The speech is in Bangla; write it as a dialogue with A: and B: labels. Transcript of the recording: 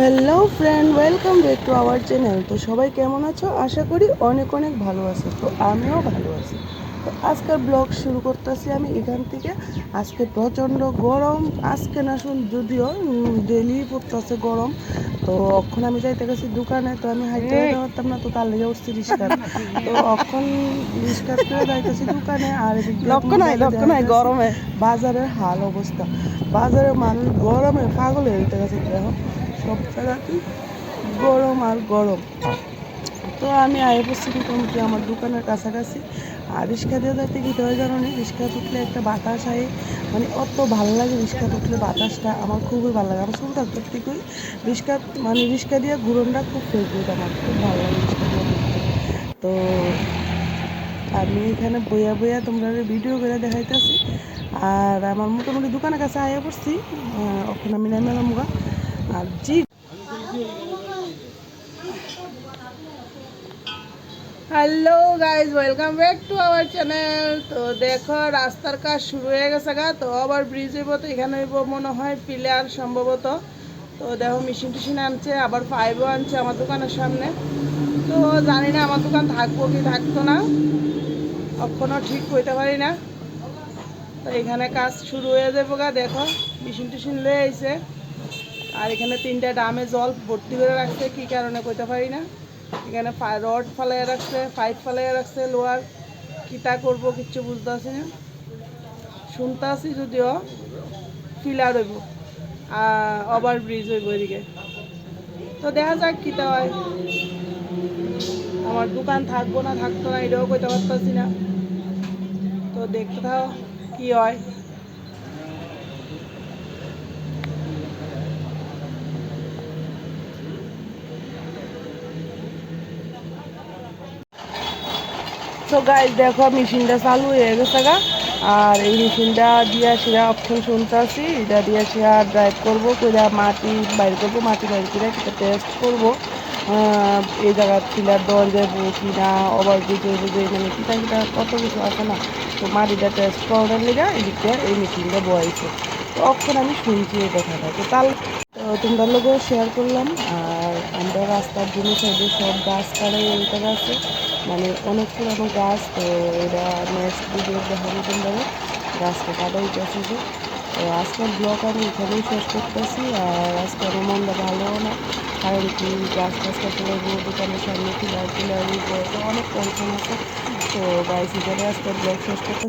A: Hello friend welcome back to our channel তো সবাই কেমন আছো? আশা করি অনেক অনেক ভালো আছো। তো আমিও ভালো আছি। তো আজকের ব্লগ শুরু করতেছি আমি এখান থেকে। আজকে প্রচণ্ড গরম। আজকে না শুন যদিও ডেলি পড়তেছে গরম। তো অখন আমি যাইতে গেছি দোকানে। তো আমি যেতে পারতাম না তো তার লেগে উঠছি রিস্কার তো অখন রিস্কার করে যাইতেছি দোকানে। আর
B: গরমে।
A: বাজারের হাল অবস্থা। বাজারে মানুষ গরমে পাগল হয়ে যেতে গেছে দেখো? সব জায়গাতেই গরম আর গরম। তো আমি পড়ছি মোটামুটি আমার দোকানের কাছাকাছি। আর রিক্সা দিয়ে যাতে কি হয় জানো নি, রিক্সা উঠলে একটা বাতাস আয়। মানে অত ভালো লাগে রিক্সা উঠলে বাতাসটা, আমার খুবই ভালো লাগে। আমার শুধু থাকতে থেকেই রিক্সা মানে রিক্সা দিয়ে ঘুরনটা খুব ফেভারিট আমার, খুব ভালো লাগে রিক্সা দিয়ে তো আমি এখানে বইয়া বইয়া তোমরা ভিডিও করে দেখাইতেছি। আর আমার মোটামুটি দোকানের কাছে আয়া পড়ছি ওখানে আমি নেমে আর জি
B: hello guys welcome back to our channel তো দেখো, রাস্তার কাজ শুরু হয়ে গেছে গা। তো আবার ব্রিজ হইব, তো এখানে হইব মনে হয় পিলার সম্ভবত। তো দেখো মেশিন টেশিন আনছে, আবার পাইপও আনছে আমার দোকানের সামনে। তো জানি না আমার দোকান থাকব কি থাকতো না। এখনও ঠিক করতে পারি না। তো এখানে কাজ শুরু হয়ে যাব গা, দেখো, মেশিন টেশিন লয়ে আর এখানে তিনটা ডামে জল ভর্তি করে রাখছে, কি কারণে কইতে পারি না। এখানে রড ফালাই রাখছে, পাইপ ফালাই রাখছে, লোহার কিতা করব কিচ্ছু বুঝতে পারছি না। শুনতে আছি যদিও ফিলার হইব ওভার ব্রিজ হইব এদিকে। তো দেখা যাক কিতা হয়। আমার দোকান থাকব না থাকতো না, এটাও কইতে পারতাছি না। তো দেখতে থাও। কি হয়?
A: তো গাইজ দেখো, মেশিনটা চালু হয়ে গেছে গা। আর এই মেশিনটা দিয়া সেরা অপশন শুনতে আছি এটা দিয়া সেরা ড্রাইভ করব করে মাটি বাইর করব, মাটি বাইর করে সেটা টেস্ট করব। এই জায়গার ফিলার দেওয়া যাব কি না ওভার ব্রিজ বুঝে মানে কিটা কিটা কত কিছু আছে না? তো মাটিটা টেস্ট করার লেগে এদিকে এই মেশিনটা বয়েছে। তো অক্ষণ আমি শুনছি এই কথাটা। তো তার তো তোমরা লোকেও শেয়ার করলাম। আর আমরা রাস্তার জন্য সাইডে সব গাছ কাটাই এইটা আছে। মানে অনেক পুরানো গাছ, তো এটা নেক্সট ভিডিও দেখাবো তোমরা। গাছটা কাটাই গেছে যে। তো আজকের ব্লগ আমি এখানেই শেষ করতেছি। আর আজকে আমার মনটা ভালো না। কারণ কি গাছ টাছ কাটতে লাগবো দোকানের সামনে খিলার খিলার অনেক পরিশ্রম আছে। তো বাইশ হাজারে আজকের ব্লগ শেষ করতেছি